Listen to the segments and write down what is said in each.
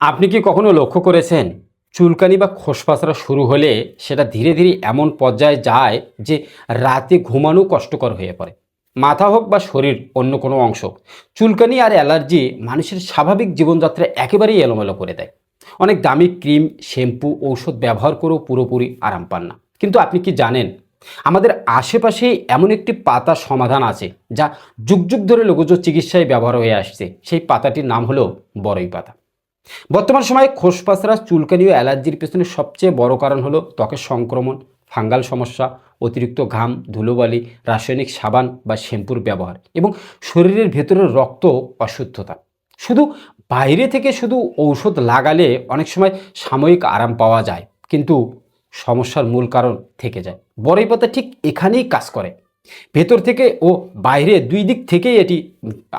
আপনি কি কখনো লক্ষ্য করেছেন চুলকানি বা খোসপাসরা শুরু হলে সেটা ধীরে ধীরে এমন পর্যায়ে যায় যে রাতে ঘুমানো কষ্টকর হয়ে পড়ে? মাথা হোক বা শরীর, অন্য কোনো অংশ, চুলকানি আর অ্যালার্জি মানুষের স্বাভাবিক জীবনযাত্রা একেবারেই এলোমেলো করে দেয়। অনেক দামি ক্রিম, শ্যাম্পু, ঔষধ ব্যবহার করেও পুরোপুরি আরাম পান না। কিন্তু আপনি কি জানেন, আমাদের আশেপাশে এমন একটি পাতা সমাধান আছে যা যুগ যুগ ধরে লোকজ চিকিৎসায় ব্যবহার হয়ে আসছে। সেই পাতাটির নাম হলো বড়ই পাতা। বর্তমান সময়ে খোসপাসরা চুলকানি ও অ্যালার্জির পেছনে সবচেয়ে বড় কারণ হলো ত্বকের সংক্রমণ, ফাঙ্গাল সমস্যা, অতিরিক্ত ঘাম, ধুলোবালি, রাসায়নিক সাবান বা শ্যাম্পুর ব্যবহার এবং শরীরের ভেতরের রক্ত অশুদ্ধতা। শুধু বাইরে থেকে শুধু ঔষধ লাগালে অনেক সময় সাময়িক আরাম পাওয়া যায়, কিন্তু সমস্যার মূল কারণ থেকে যায়। বড়ই পাতা ঠিক এখানেই কাজ করে। ভেতর থেকে ও বাইরে দুই দিক থেকেই এটি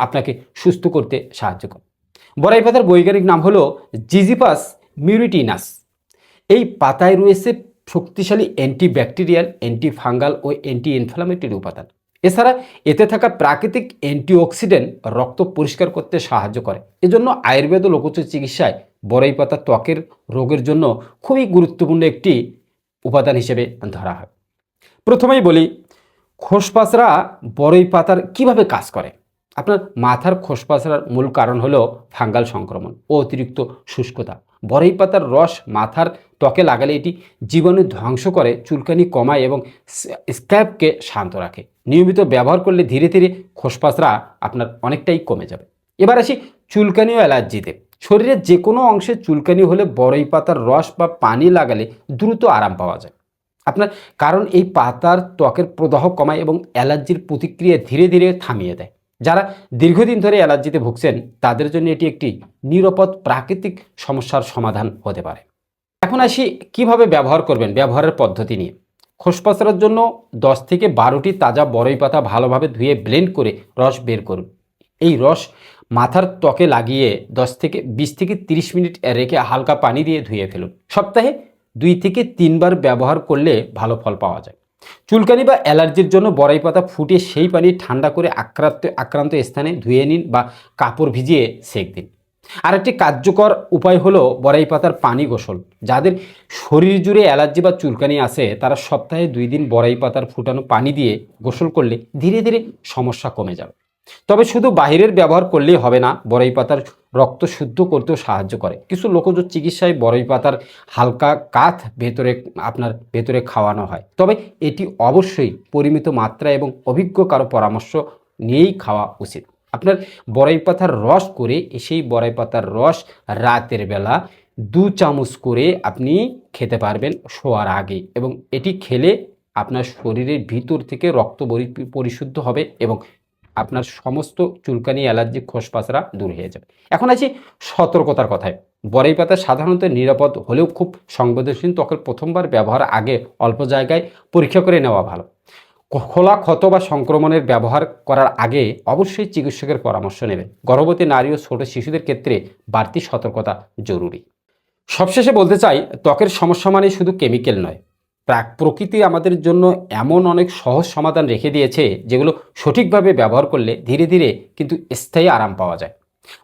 আপনাকে সুস্থ করতে সাহায্য করে। বড়াই পাতার বৈজ্ঞানিক নাম হলো জিজিপাস মিউরিটিনাস। এই পাতায় রয়েছে শক্তিশালী অ্যান্টি ফাঙ্গাল ও অ্যান্টি ইনফ্লামেটরি উপাদান। এছাড়া এতে থাকা প্রাকৃতিক অ্যান্টিঅক্সিডেন্ট রক্ত পরিষ্কার করতে সাহায্য করে। এজন্য আয়ুর্বেদ ও লোকোচ চিকিৎসায় বড়ই পাতা ত্বকের রোগের জন্য খুবই গুরুত্বপূর্ণ একটি উপাদান হিসেবে ধরা হয়। প্রথমেই বলি, খোসপাসরা বড়ই পাতার কীভাবে কাজ করে? আপনার মাথার খোসপাসরার মূল কারণ হলো ফাঙ্গাল সংক্রমণ ও অতিরিক্ত শুষ্কতা। বরই পাতার রস মাথার ত্বকে লাগালে এটি জীবাণু ধ্বংস করে, চুলকানি কমায় এবং স্ক্যাবকে শান্ত রাখে। নিয়মিত ব্যবহার করলে ধীরে ধীরে খোসপাসরা আপনার অনেকটাই কমে যাবে। এবার আসি চুলকানি ও অ্যালার্জিতে শরীরের যে কোনো অংশে চুলকানি হলে বরই পাতার রস বা পানি লাগালে দ্রুত আরাম পাওয়া যায়। আপনার কারণ এই পাতার ত্বকের প্রদাহ কমায় এবং অ্যালার্জির প্রতিক্রিয়া ধীরে ধীরে থামিয়ে দেয়। যারা দীর্ঘদিন ধরে অ্যালার্জিতে ভুগছেন, তাদের জন্য এটি একটি নিরাপদ প্রাকৃতিক সমস্যার সমাধান হতে পারে। এখন আসি কীভাবে ব্যবহার করবেন ব্যবহারের পদ্ধতি নিয়ে। খোসপাসরার জন্য দশ থেকে বারোটি তাজা বড়ই পাতা ভালোভাবে ধুয়ে ব্লেন্ড করে রস বের করুন। এই রস মাথার ত্বকে লাগিয়ে দশ থেকে বিশ থেকে তিরিশ মিনিট রেখে হালকা পানি দিয়ে ধুয়ে ফেলুন। সপ্তাহে দুই থেকে তিনবার ব্যবহার করলে ভালো ফল পাওয়া যায়। চুলকানি বা অ্যালার্জির জন্য বড়াই পাতা ফুটিয়ে সেই পানি ঠান্ডা করে আক্রান্ত আক্রান্ত স্থানে ধুয়ে নিন বা কাপড় ভিজিয়ে সেঁক দিন। আরেকটি কার্যকর উপায় হলো বড়াই পাতার পানি গোসল। যাদের শরীর জুড়ে অ্যালার্জি বা চুলকানি আছে, তারা সপ্তাহে দুই দিন বড়াই পাতার ফুটানো পানি দিয়ে গোসল করলে ধীরে ধীরে সমস্যা কমে যাবে। তবে শুধু বাহিরের ব্যবহার করলেই হবে না বড়ই পাতার রক্ত শুদ্ধ করতেও সাহায্য করে। কিছু লোকজ চিকিৎসায় বড়ই পাতার হালকা কাঠ ভেতরে, আপনার ভেতরে খাওয়ানো হয়। তবে এটি অবশ্যই পরিমিত মাত্রা এবং অভিজ্ঞ কারও পরামর্শ নিয়েই খাওয়া উচিত। আপনার বড়াই পাতার রস করে, সেই বড়াই পাতার রস রাতের বেলা দু চামচ করে আপনি খেতে পারবেন শোয়ার আগে এবং এটি খেলে আপনার শরীরের ভিতর থেকে রক্ত পরিশুদ্ধ হবে এবং আপনার সমস্ত চুলকানি, অ্যালার্জি, খোসপাসরা দূর হয়ে যাবে। এখন আছি সতর্কতার কথায়। বড়ই পাতা সাধারণত নিরাপদ হলেও খুব সংবেদনশীল ত্বকের প্রথমবার ব্যবহার আগে অল্প জায়গায় পরীক্ষা করে নেওয়া ভালো। খোলা ক্ষত বা সংক্রমণের ব্যবহার করার আগে অবশ্যই চিকিৎসকের পরামর্শ নেবেন। গর্ভবতী নারী ও ছোট শিশুদের ক্ষেত্রে বাড়তি সতর্কতা জরুরি। সবশেষে বলতে চাই, ত্বকের সমস্যা মানে শুধু কেমিক্যাল নয় প্রাক প্রকৃতি আমাদের জন্য এমন অনেক সহজ সমাধান রেখে দিয়েছে, যেগুলো সঠিকভাবে ব্যবহার করলে ধীরে ধীরে কিন্তু স্থায়ী আরাম পাওয়া যায়।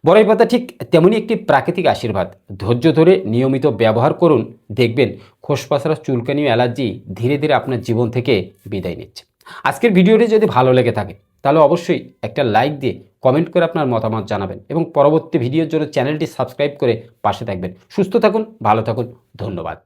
বড়ই পাতা ঠিক তেমনই একটি প্রাকৃতিক আশীর্বাদ। ধৈর্য ধরে নিয়মিত ব্যবহার করুন, দেখবেন খোসপাসরা চুলকানি অ্যালার্জি ধীরে ধীরে আপনার জীবন থেকে বিদায় নিচ্ছে। আজকের ভিডিওটি যদি ভালো লেগে থাকে, তাহলে অবশ্যই একটা লাইক দিয়ে কমেন্ট করে আপনার মতামত জানাবেন এবং পরবর্তী ভিডিওর জন্য চ্যানেলটি সাবস্ক্রাইব করে পাশে থাকবেন। সুস্থ থাকুন, ভালো থাকুন, ধন্যবাদ।